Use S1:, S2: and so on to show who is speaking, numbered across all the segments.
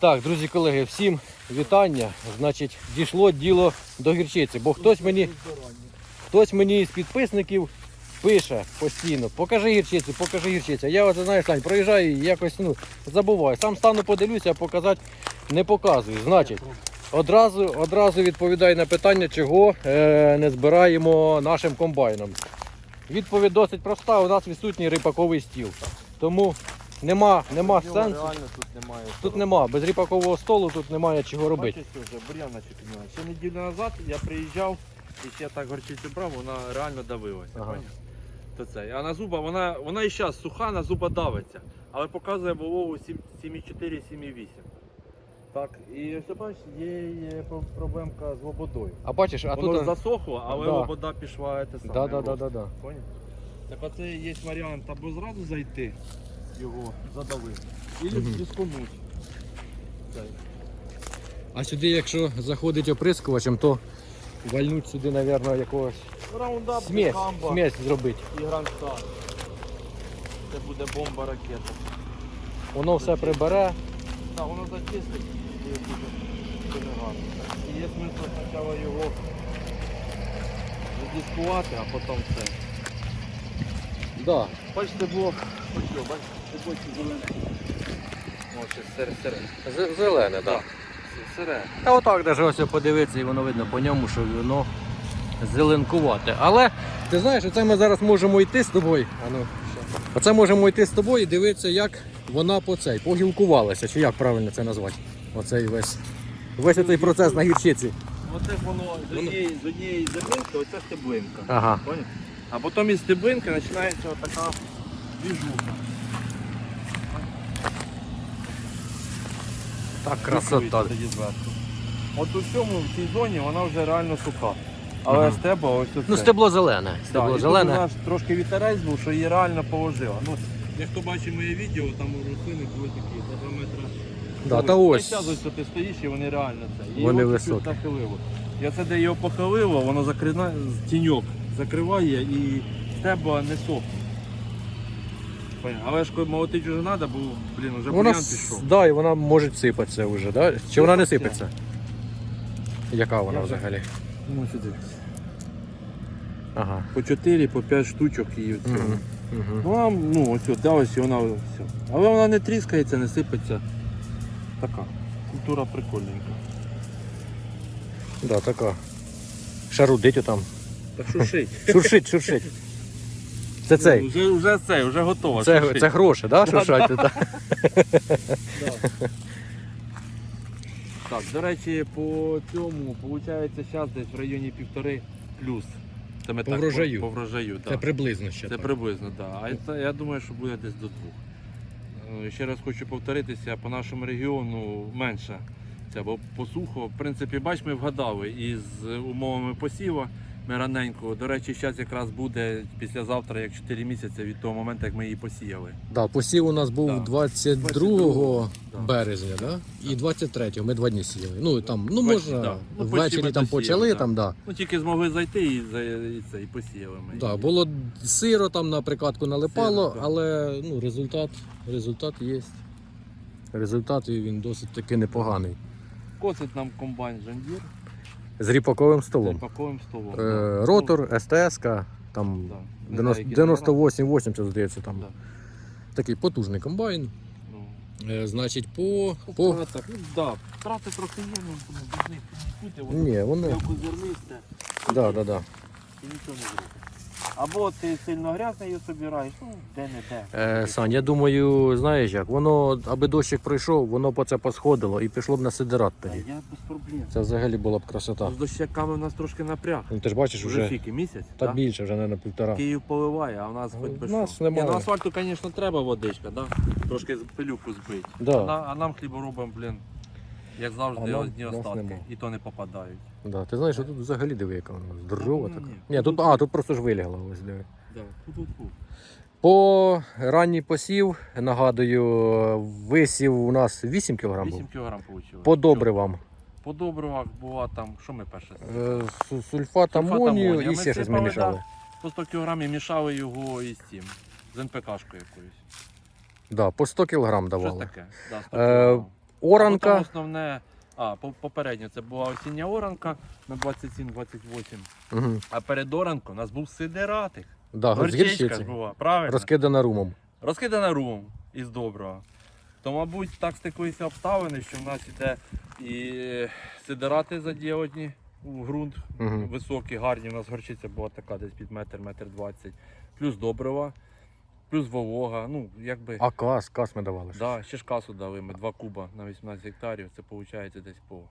S1: Так, друзі колеги, всім вітання. Значить, дійшло діло до гірчиці, бо хтось мені, хтось мені з підписників пише постійно, покажи гірчицю, покажи гірчицю. Я от знаєш, Сань, проїжджаю і якось ну, забуваю. Сам стану подивлюся, а показати не показую. Значить, одразу, одразу відповідаю на питання, чого е, не збираємо нашим комбайном. Відповідь досить проста, у нас відсутній рипаковий стіл. Тому нема, нема
S2: Його
S1: сенсу.
S2: реально тут немає.
S1: Тут нема, без ріпакового столу тут немає чого робити.
S2: Бачите, вже бур'ян наче. Ще неділю назад я приїжджав і ще так горчицю брав, вона реально давилася.
S1: Ага.
S2: поняв? То це. А на зуба вона, вона і зараз суха, на зуба давиться, але показує вологу 7,4-7,8. Так, і ось бачиш, є, є проблемка з лободою.
S1: А бачиш, а
S2: Воно
S1: тут.
S2: засохло, але
S1: Да.
S2: лобода пішла те саме.
S1: Да, да, да,
S2: рост.
S1: да, да.
S2: Поняв? Так оце є варіант або зразу зайти, його задавити, або
S1: Мгм. А сюди, якщо заходить оприскувачем, то вальнуть сюди, мабуть, якогось
S2: Раундап,
S1: смесь,
S2: гамба
S1: смесь зробити.
S2: і грандстар. Це буде бомба ракета.
S1: Воно все прибере.
S2: Так, воно зачистить і буде, гарно. І є смисл спочатку його задискувати, а потім все.
S1: Да.
S2: Бачите, було, ось що, бачите, бочки зелене. Так. Сире.
S1: Та отак даже ось подивитися, і воно видно по ньому, що воно зеленкувате. Але ти знаєш, оце ми зараз можемо йти з тобою. А ну, оце можемо йти з тобою і дивитися, як вона по цей, погілкувалася, чи як правильно це назвати. Оцей весь. Весь цей процес на гірчиці.
S2: Оце ж воно з однієї, з однієї зернинки, оце стеблинка.
S1: Ага.
S2: Поняв? А потім із стеблинки починається така двіжуха.
S1: Так,
S2: Красота. Зверху. От у цьому, в цій зоні вона вже реально суха. Але
S1: Ага.
S2: стебло ось оце.
S1: Ну, стебло зелене.
S2: Да,
S1: Стебло
S2: тут
S1: зелене.
S2: у нас трошки вітерець був, що її реально положило. Ну, як хто бачить моє відео, там у рослини були такі за 2 метри.
S1: Да, та ось.
S2: Ось ось ти стоїш і вони реально це. І
S1: Вони
S2: його чуть-чуть
S1: високі.
S2: нахилило. І оце де його похилило, воно закрина... тіньок закриває і стебло не сохне. Але ж коли молотити вже треба, бо блін, вже
S1: Вона,
S2: бур'ян пішов.
S1: да, і вона може сипатися вже, да? Чи вона не сипеться? Яка вона
S2: Я
S1: взагалі?
S2: Ну, сюди.
S1: Ага.
S2: По 4, по 5 штучок і оце.
S1: Угу. Угу.
S2: Ну, а, ну ось, от, да, ось і вона все. Але вона не тріскається, не сипеться. Така. Культура прикольненька.
S1: Да, така. Шарудить отам.
S2: Так шуршить.
S1: Шуршить, шуршить. Це цей.
S2: Вже, вже цей, вже готово.
S1: Це, це гроші, да,
S2: Да,
S1: шуршать? Да.
S2: Так, до речі, по цьому, виходить, зараз десь в районі півтори плюс. Це ми
S1: По
S2: так,
S1: врожаю.
S2: По, по врожаю,
S1: Це
S2: так.
S1: приблизно ще
S2: Це
S1: так.
S2: приблизно, так. А це, я думаю, що буде десь до двох. Е, Ще раз хочу повторитися, по нашому регіону менше. Це, бо посухо. В принципі, бач, ми вгадали із умовами посіва. Ми раненько. До речі, зараз якраз буде післязавтра, як 4 місяці від того моменту, як ми її посіяли.
S1: Да, посів у нас був
S2: Да.
S1: 22
S2: Да.
S1: березня, да? і 23-го ми два дні сіяли. Ну там, ну можна
S2: да. Ну, почти
S1: ввечері там
S2: досіяли,
S1: почали,
S2: да.
S1: там, да.
S2: Ну тільки змогли зайти і, за- і це і посіяли ми.
S1: Да,
S2: її.
S1: було сиро там на прикладку налипало,
S2: Сиро, да.
S1: але ну, результат, результат є. Результат і він досить таки непоганий.
S2: Косить нам комбайн Жандір
S1: З ріпаковим
S2: з
S1: столом.
S2: паковим столом.
S1: Е,
S2: да.
S1: ротор, СТС, там
S2: да. Не знаю,
S1: 90
S2: які
S1: 98-80, здається, там.
S2: Да.
S1: Такий потужний комбайн.
S2: Ну,
S1: Е, значить, по.
S2: по
S1: по...
S2: втратах, ну, да, втрати трохи є, ну, не
S1: Ні, вони. Да, да, да.
S2: і нічого не зробиш. Або ти сильно грязний її собираєш, ну, де-не-де.
S1: Е, Сань, я думаю, знаєш як, воно, аби дощик пройшов, воно по це посходило і пішло б на сидерат
S2: Та
S1: тоді.
S2: я без проблем.
S1: Це взагалі була б красота.
S2: З дощаками у нас трошки напряг.
S1: Ну ти ж бачиш,
S2: Вже
S1: вже
S2: скільки, місяць?
S1: та
S2: да?
S1: більше, вже не на півтора.
S2: Київ поливає, а у нас
S1: Ну,
S2: хоч би
S1: у нас
S2: що.
S1: немає.
S2: Ні, на асфальту, звісно, треба водичка, да? трошки з- пилюку збити. А,
S1: Да,
S2: на- а нам хліборобам, блін, як завжди,
S1: А нам-
S2: одні
S1: нас
S2: остатки.
S1: нема.
S2: І то не попадають.
S1: да. Ти знаєш, що тут взагалі диви, яка вона здорова
S2: Ну,
S1: така.
S2: ні.
S1: Ні, тут, а, тут просто ж вилягла, ось диви.
S2: Да.
S1: По ранній посів, нагадую, висів у нас 8 кг
S2: 8
S1: був.
S2: кг вийшло.
S1: По добривам.
S2: По добривах була там, що ми перше?
S1: Е, су- Сульфат амонію
S2: амонію.
S1: і
S2: Ми
S1: ще щось ми
S2: сипали,
S1: мішали.
S2: По 100 кг мішали його із цим, з НПКшкою якоюсь.
S1: Да, по 100 кг
S2: Щось
S1: давали.
S2: таке. Да, 100
S1: Е. Оранка.
S2: Потім основне, а, попередньо це була осіння оранка на 27-28.
S1: Угу.
S2: А перед оранкою у нас був сидератик.
S1: Да,
S2: Горчичка ж була, правильно?
S1: Розкидана румом.
S2: Розкидана рум із доброго. То, мабуть, так стикуються обставини, що в нас іде і сидерати задіодні у ґрунт
S1: Мгм.
S2: високі, гарні. У нас горчиця була така десь під метр, метр двадцять. Плюс добрива, плюс волога. Ну, якби.
S1: А кас, кас ми давали.
S2: Да, ще ж касу дали ми 2 куба на 18 гектарів. Це виходить десь по,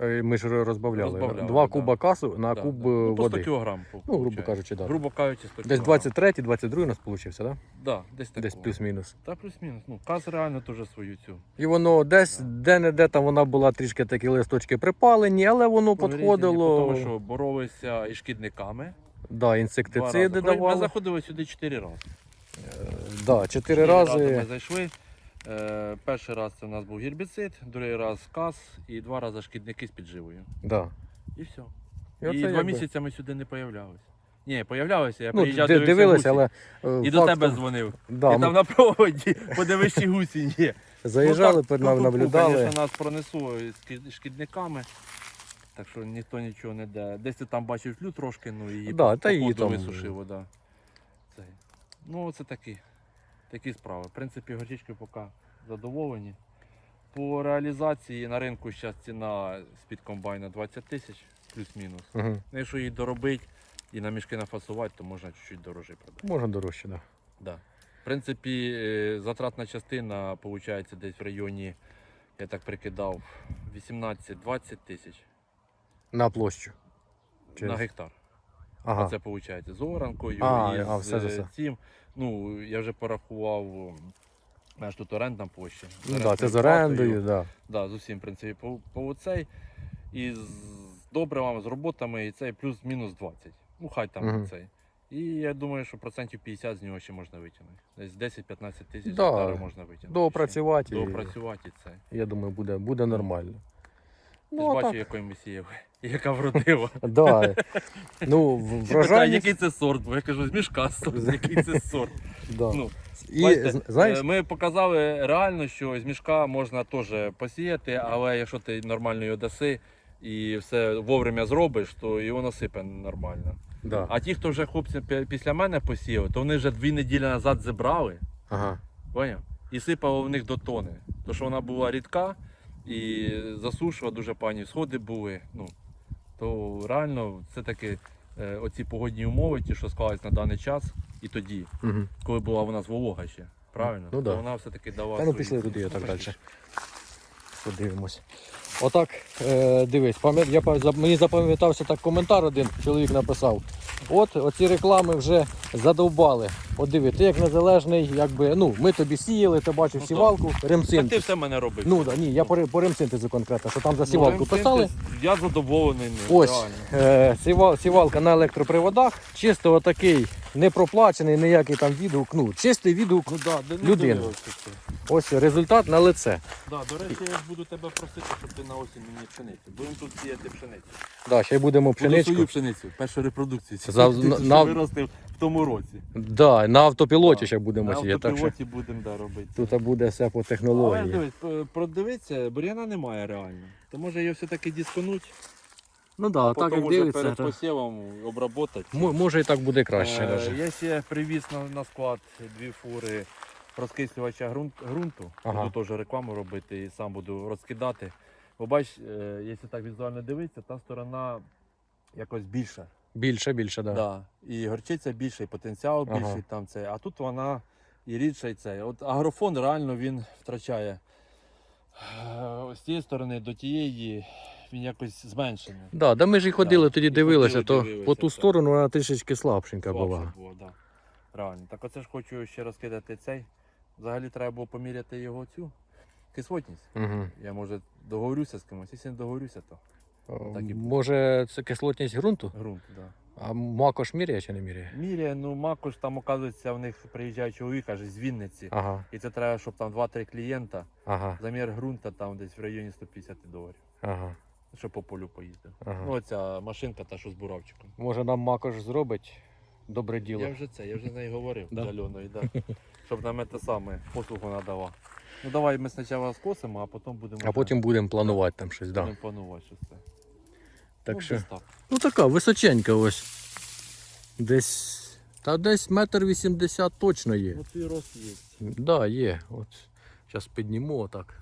S1: Е, Ми ж розбавляли.
S2: Розбавляли,
S1: Два
S2: да.
S1: куба касу на
S2: да,
S1: куб
S2: да. Ну, по 100 кілограм.
S1: Ну, грубо кажучи, да.
S2: Грубо кажучи, 100
S1: Десь
S2: кілограм.
S1: 23 22 у нас вийшло, так? Да?
S2: Да, десь
S1: Десь плюс-мінус.
S2: Та плюс-мінус. Ну, каз реально теж свою цю.
S1: І воно десь, де-не-де там вона була трішки такі листочки припалені, але воно підходило.
S2: Тому що боролися із шкідниками.
S1: Да, інсектициди
S2: рази. Ми заходили сюди чотири рази.
S1: Да, чотири рази.
S2: ми зайшли. Е, перший раз це у нас був гербіцид, другий раз каз і два рази шкідники з підживою.
S1: Да.
S2: І все.
S1: І
S2: І, два
S1: якби-
S2: місяці ми сюди не появлялися. Ні, появлялися, я
S1: Ну,
S2: приїжджав,
S1: ди-
S2: дивився
S1: дивилися,
S2: гусі.
S1: але е,
S2: І до тебе дзвонив.
S1: Да,
S2: і
S1: ми
S2: там на проводі, подивись, чи гусі є.
S1: заїжджали,
S2: Ну, так,
S1: нами
S2: ну,
S1: наблюдали.
S2: Звісно, нас пронесло з шкідниками. Так що ніхто нічого не де. Десь ти там бачив тлю трошки, ну її
S1: Да, та її там-
S2: висушило, да. Ну, це такі, такі справи. В принципі, горчички поки задоволені. По реалізації на ринку зараз ціна з-під комбайна 20 тисяч плюс-мінус.
S1: Угу.
S2: Ну, якщо її доробити і на мішки нафасувати, то можна чуть-чуть дорожче продати.
S1: Можна дорожче, так. Да.
S2: Да. В принципі, е, затратна частина виходить десь в районі, я так прикидав, 18-20 тисяч
S1: На площу. Чи-
S2: на гектар.
S1: Ага.
S2: Це виходить з оранкою
S1: А,
S2: і
S1: а,
S2: з
S1: все
S2: е,
S1: все.
S2: цим. Ну, я вже порахував, знаєш, тут орендна площа.
S1: Ну, да, це з орендою, да.
S2: Да, з усім, в принципі, по, по оцей. І з добривами, з роботами, і цей плюс-мінус 20. Ну, хай там
S1: Мгм.
S2: цей. І я думаю, що процентів 50 з нього ще можна витягнути. Десь 10-15 тисяч
S1: Да,
S2: можна витягнути.
S1: Доопрацювати.
S2: Доопрацювати це.
S1: Я думаю, буде, буде нормально. Ну,
S2: бачив,
S1: так.
S2: ми сіяли, яка вродила.
S1: Да. Ну,
S2: Всі
S1: врожайність.
S2: який це сорт, бо я кажу, з мішка сорт, який це сорт.
S1: Да.
S2: Ну,
S1: І
S2: Бачите,
S1: знаєш,
S2: е, ми показали реально, що з мішка можна теж посіяти, але якщо ти нормально його даси і все вовремя зробиш, то його насипе нормально.
S1: да.
S2: А ті, хто вже хлопці після мене посіяли, то вони вже дві неділі назад зібрали,
S1: Ага.
S2: поняв? І сипало в них до тони. Тому що вона була рідка і засушила дуже пані, сходи були. Ну, то реально це таки е, оці погодні умови, ті, що склались на даний час, і тоді,
S1: Угу.
S2: коли була нас волога ще. Правильно?
S1: Ну, да.
S2: вона все-таки дала.
S1: Та ну пішли туди,
S2: Ну,
S1: так далі. Подивимось. Отак, е, дивись, я, мені запам'ятався так коментар один, чоловік написав. От оці реклами вже задовбали. От диви, ти як незалежний, якби, ну, ми тобі сіяли, ти бачив
S2: Ну,
S1: сівалку,
S2: Так ти все мене робив.
S1: Ну да, ні, я по, ре- по ремсинтезу конкретно, що там за
S2: Ну,
S1: сівалку
S2: Ремсинтез,
S1: писали.
S2: Я задоволений ним.
S1: Ось
S2: реально.
S1: е, сіва- сівалка на електроприводах, чисто отакий, не проплачений ніякий там відгук. Ну, чистий відгук.
S2: Ну, да, де- ну, дивився це.
S1: Ось результат на лице.
S2: Да, до речі, я ж буду тебе просити, щоб ти на осінь мені пшеницю. Будемо тут сіяти пшеницю.
S1: Да, ще й будемо
S2: Буду
S1: пшеничку.
S2: свою пшеницю, першу репродукцію.
S1: За-
S2: Ти
S1: на-
S2: що
S1: на-
S2: виростив тому році.
S1: Да, на автопілоті
S2: Да.
S1: ще будемо
S2: На
S1: сіяти. Так що
S2: автопілоті будемо да, робити.
S1: тут буде все по
S2: Але
S1: технології.
S2: дивись, продивитися, бур'яна немає реально. То може її все-таки дисконуть,
S1: Ну да,
S2: а
S1: так
S2: потім
S1: як
S2: уже
S1: дивиться,
S2: перед посівом обработати.
S1: мо- може і так буде краще.
S2: Е,
S1: даже.
S2: Я ще привіз на, на склад дві фури розкислювача ґрунт, ґрунту.
S1: Ага.
S2: Буду теж рекламу робити і сам буду розкидати. Бо бач, е, якщо так візуально дивитися, та сторона якось більша.
S1: Більше, більше, да.
S2: Да. І горчиця більша, і потенціал
S1: Ага.
S2: більший там це. А тут вона і рідша, і це. От агрофон реально він втрачає. Е, З цієї сторони до тієї він якось зменшений.
S1: Да, да ми ж і ходили
S2: Да,
S1: тоді
S2: і
S1: дивилися,
S2: ходили,
S1: то
S2: дивилися,
S1: по ту
S2: так.
S1: сторону вона трішечки слабшенька
S2: Слабше
S1: була.
S2: було, да. Реально. Так оце ж хочу ще розкидати цей. Взагалі треба було поміряти його цю кислотність.
S1: Угу.
S2: Я може договорюся з кимось. Якщо не договорюся, то Так і.
S1: Може це кислотність ґрунту?
S2: ґрунт, да.
S1: А макош міряє чи не міряє?
S2: Міряє, ну макож там, оказується, в них приїжджає чоловік аж з Вінниці.
S1: Ага,
S2: І це треба, щоб там 2-3 клієнта.
S1: ага,
S2: Замір ґрунта там десь в районі 150 доларів.
S1: ага,
S2: Щоб по полю поїздив.
S1: ага.
S2: Ну оця машинка та що з буравчиком.
S1: Може нам макош зробить добре діло.
S2: Я вже це, я вже з нею говорив
S1: Да?
S2: з Альоною, да. щоб нам те саме послугу надала. Ну давай ми спочатку скосимо, а потім будемо.
S1: А потім будемо планувати там щось,
S2: будемо
S1: да.
S2: планувати щось це.
S1: Так
S2: ну,
S1: що.
S2: так.
S1: Ну така височенька ось. Десь. Та десь метр вісімдесят точно є.
S2: Ну твій рост є.
S1: Да, є. От. Зараз підніму отак.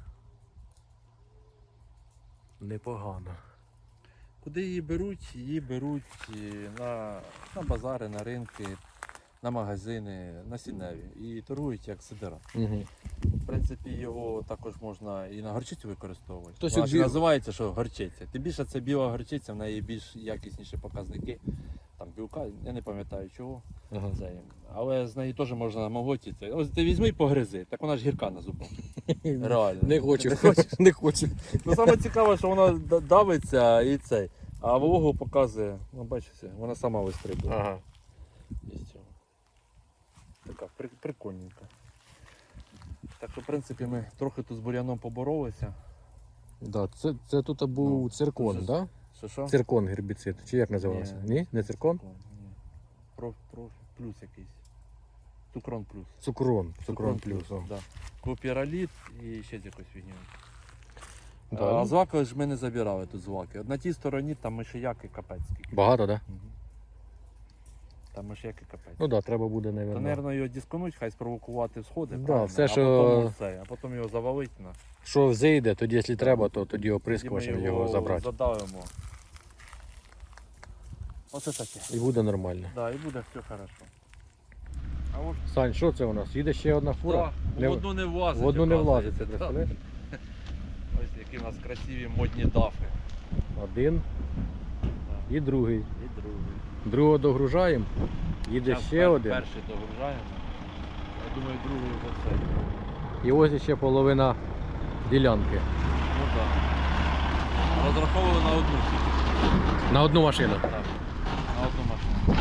S1: Непогано.
S2: Куди її беруть? Її беруть е, на, на базари, на ринки, на магазини, на сіневі. І торгують як сидера.
S1: Угу.
S2: В принципі, його також можна і на горчицю використовувати.
S1: Тобто
S2: Вона ж
S1: бі-
S2: називається, що горчиця. Тим більше це біла горчиця, в неї більш якісніші показники. Там білка, я не пам'ятаю чого.
S1: Ага.
S2: Це. Але з неї теж можна молотіти. Ось ти візьми і погризи, так вона ж гірка на зубах. Реально.
S1: Не хочу, не хочу.
S2: Ну саме цікаве, що вона да- давиться і цей. А вологу показує, ну бачите, вона сама вистрибує.
S1: Ага.
S2: Така прикольненька. Так що, в принципі, ми трохи тут з бур'яном поборолися.
S1: Да, це, це тут був
S2: Ну,
S1: циркон,
S2: дуже-
S1: да?
S2: Що що?
S1: Циркон гербіцид. Чи як називався?
S2: Ні.
S1: Ні? Не циркон?
S2: Ні. Про, про, плюс якийсь. Цукрон плюс.
S1: Цукрон. Цукрон плюс. о.
S2: Да. Купіраліт і ще з якоюсь фігнею.
S1: Да.
S2: А злаки ж ми не забирали тут злаки. На тій стороні там мишияки капець скільки.
S1: Багато, так? Да?
S2: Мгм. Там мишияки капець.
S1: Ну так, да, треба буде,
S2: То,
S1: мабуть.
S2: мабуть, його дисконуть, хай спровокувати всходи,
S1: Да,
S2: правильно?
S1: все,
S2: а,
S1: що-
S2: потім це, а потім його завалить на.
S1: Що зайде, тоді, якщо треба, то тоді оприскувачем його забрати.
S2: задавимо. Оце таке.
S1: І буде нормально.
S2: Да, і буде все хорошо. А от
S1: Сань, що це у нас? Їде ще одна фура?
S2: да,
S1: Не-
S2: в одну не влазить.
S1: В одну не влазить,
S2: да. Ось які в нас красиві модні дафи.
S1: Один
S2: Да.
S1: і другий.
S2: Другий.
S1: Другого догружаємо, їде
S2: Щас
S1: ще
S2: пер-
S1: один.
S2: Перший догружаємо. Я думаю, другий вже цей.
S1: І ось ще половина ділянки.
S2: Ну так. Розраховували на одну тільки.
S1: На одну машину.
S2: Так, на одну машину.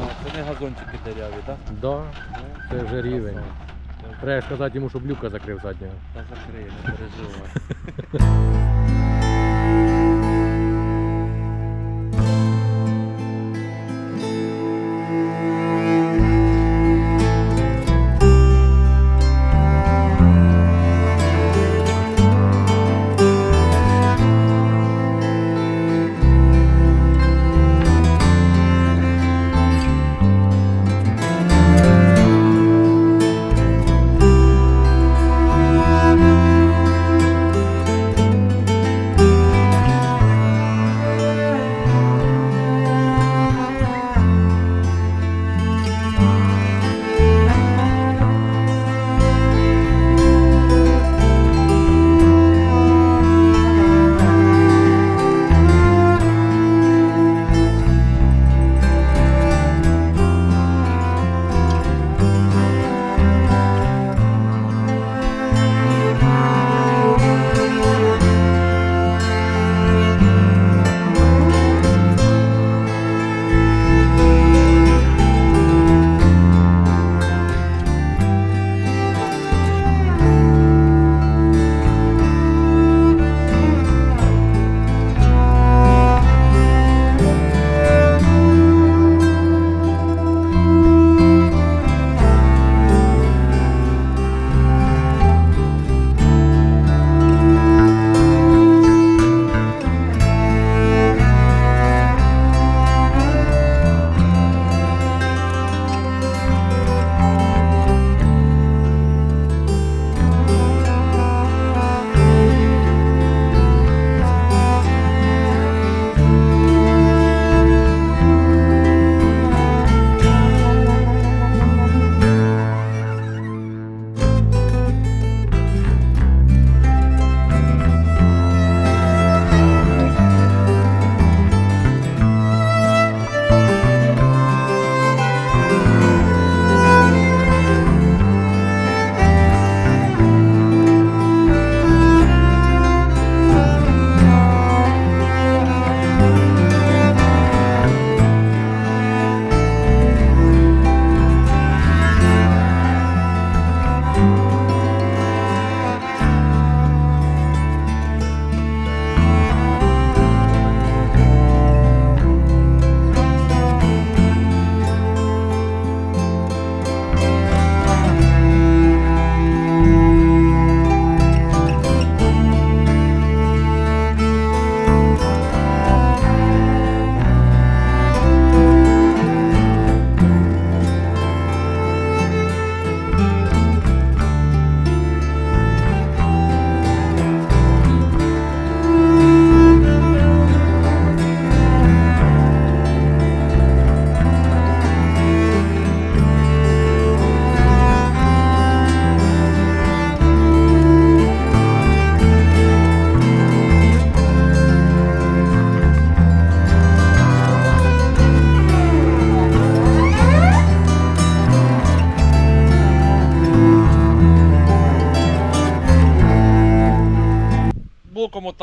S2: А, це не газончики дереві, так?
S1: Да, це вже рівень. Треба сказати йому, щоб люка закрив заднього.
S2: Та закриє, не переживай.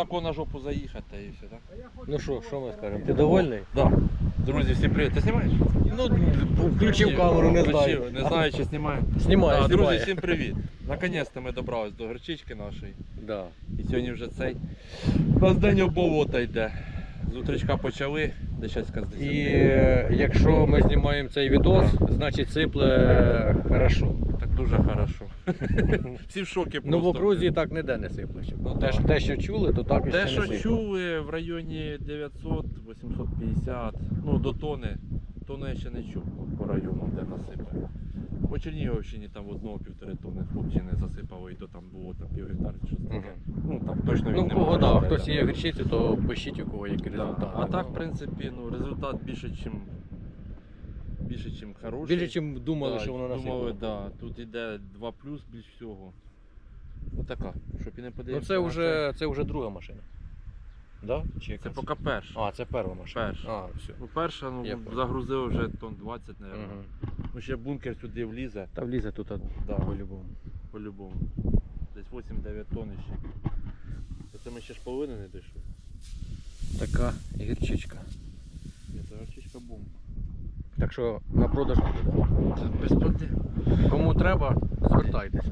S2: током на жопу заїхати і все, так?
S1: Ну що, що ми скажемо? Ти довольний?
S2: Да. Друзі, всім привіт. Ти знімаєш?
S1: Ну, включив камеру, не знаю.
S2: Включив, Не знаю, чи знімаю.
S1: Знімає,
S2: Да, друзі,
S1: знімає.
S2: всім привіт. Наконець-то ми добрались до горчички нашої.
S1: Да.
S2: І сьогодні вже цей. У нас день оболота йде. З утречка почали, де щось з
S1: І е, якщо ми знімаємо цей відос, значить сипле хорошо.
S2: Так дуже хорошо. Всі в шокі просто.
S1: Ну в окрузі так ніде не сипле.
S2: Ну,
S1: те, що- те, що чули, то так і ще
S2: Те,
S1: не
S2: що
S1: сипле.
S2: чули в районі 900-850, ну до тони, тони я ще не чув по району, де насипали. По Чернігівщині там одного півтори тонни хлопчини засипало, і то там було там пів гектара чи щось таке. Ну там точно
S1: Ну,
S2: він
S1: в кого
S2: може
S1: да,
S2: бути,
S1: хтось
S2: да.
S1: є гірчиці, то пишіть у кого які
S2: Да.
S1: результати.
S2: А так,
S1: Ну,
S2: в принципі, ну, результат більше, ніж більше, чим хороший.
S1: Більше, ніж думали,
S2: Да,
S1: що воно
S2: Думали,
S1: насипле.
S2: да. Тут іде 2 плюс більш всього. Отака, щоб і не
S1: Ну це вже, це вже друга машина. Да? Чи
S2: Це поки перша.
S1: А, це перша машина.
S2: Перша.
S1: А, все.
S2: Ну, перша, ну,
S1: Я
S2: загрузив вже тонн 20, мабуть.
S1: Угу.
S2: Ну, ще бункер сюди влізе,
S1: Та влізе тут
S2: Да.
S1: по-любому.
S2: по-любому. Десь 8-9 тонн ще. Це ми ще ж половини не дійшли.
S1: Така гірчичка.
S2: Ні, це горчичка бум.
S1: Так що на продаж буде.
S2: Це без проблем.
S1: Кому треба, звертайтеся.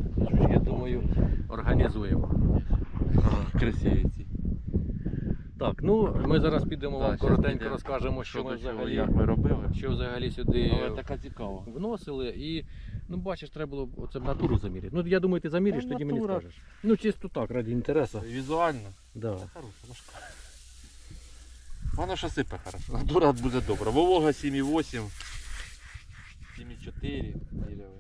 S1: Я думаю, організуємо.
S2: Красиві ці.
S1: Так, ну ми зараз підемо вам
S2: щас
S1: коротенько
S2: підемо.
S1: розкажемо, що ми взагалі,
S2: як ми робили.
S1: що взагалі сюди
S2: Але така цікава.
S1: вносили. І ну бачиш, треба було оце натуру заміряти. Ну я думаю, ти заміриш,
S2: Та
S1: тоді мені
S2: натура.
S1: скажеш. Ну чисто так, раді інтересу.
S2: Візуально.
S1: Да.
S2: Хороша, важка. Вона ще сипе хорошо. Натура буде добра. Волога 7,8, 7,4 міряли.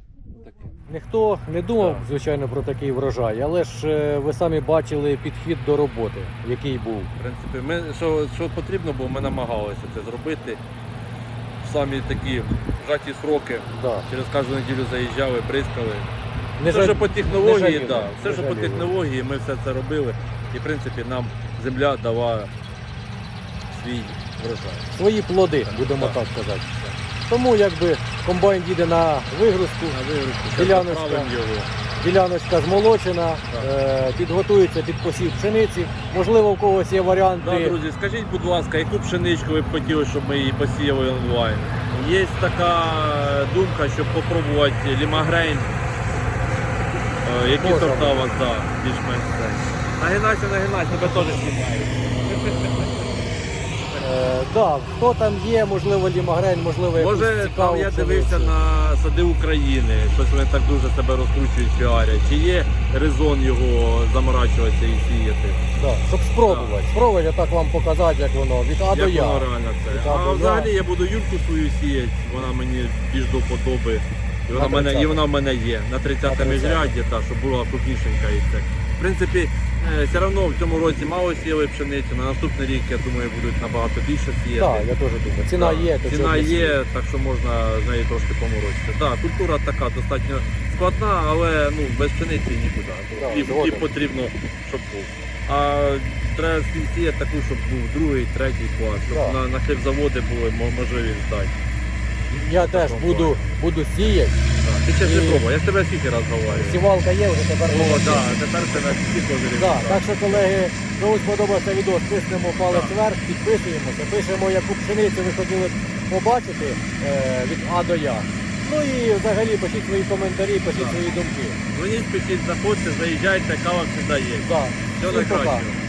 S2: Таке.
S1: Ніхто не думав, звичайно, про такий врожай, але ж е, ви самі бачили підхід до роботи, який був.
S2: В принципі, ми, що, що потрібно було, ми намагалися це зробити. В самі такі вжаті сроки.
S1: Да.
S2: Через кожну неділю заїжджали, бризкали.
S1: Не
S2: все
S1: жаль-
S2: вже по технології,
S1: жаліли,
S2: да, все
S1: не
S2: вже по технології, ми все це робили. І в принципі нам земля дала свій врожай.
S1: Свої плоди, будемо
S2: Так.
S1: так казати. Тому якби комбайн їде на вигрузку,
S2: На вигрузку
S1: Діляночка.
S2: його.
S1: діляночка змолочена, е, підготується під посів пшениці. Можливо, у когось є варіанти.
S2: Да, друзі, скажіть, будь ласка, яку пшеничку ви б хотіли, щоб ми її посіяли онлайн? Є така думка, щоб спробувати лімагрейн. Е, Які
S1: Можна
S2: сорта у вас, да, більш-менш це. Нагинайся, нагинайся, тебе теж знімають.
S1: Да, хто там є, можливо, лімагрень, можливо, якусь
S2: Може,
S1: цікаву
S2: там я
S1: пшеницю.
S2: дивився на сади України, щось вони так дуже себе розкручують, піарять. Чи є резон його заморачуватися і сіяти?
S1: Да, щоб спробувати. Спробувати так вам показати, як воно від А до
S2: Як
S1: Я.
S2: воно реально це?
S1: Від А Я.
S2: взагалі я буду Юльку свою сіяти, вона мені більш до подоби. І вона,
S1: На
S2: в мене,
S1: 30-те.
S2: і вона в мене є на 30
S1: На 30-те.
S2: міжрядді, та, щоб була крупнішенька і це. В принципі, все одно в цьому році мало сіяли пшеницю, на наступний рік, я думаю, будуть набагато більше сіяти.
S1: Так, я теж думаю. Ціна
S2: Так,
S1: є, то
S2: Ціна є, так що можна з нею трошки поморочитися. Так, культура така достатньо складна, але ну, без пшениці нікуди.
S1: Так,
S2: Хліб, хліб потрібно, щоб був. А треба сіяти таку, щоб був другий, третій клас, щоб
S1: Так.
S2: на, на хлібзаводи були мо- можливість здати.
S1: Я теж буду, буду сіяти.
S2: Ти ще ж не
S1: І-
S2: пробував, я ж тебе скільки раз говорю.
S1: Сівалка є, вже тепер
S2: О, так,
S1: сіяти.
S2: тепер тебе всі козирі.
S1: Да, так що, колеги, кому сподобався відео, тиснемо палець вверх, підписуємося, пишемо, яку пшеницю ви хотіли побачити е, від А до Я. Ну і взагалі пишіть свої коментарі, пишіть свої думки.
S2: Дзвоніть, пишіть, заходьте, заїжджайте, кава завжди є.
S1: Да.
S2: Всього
S1: Всім пока.
S2: найкращого.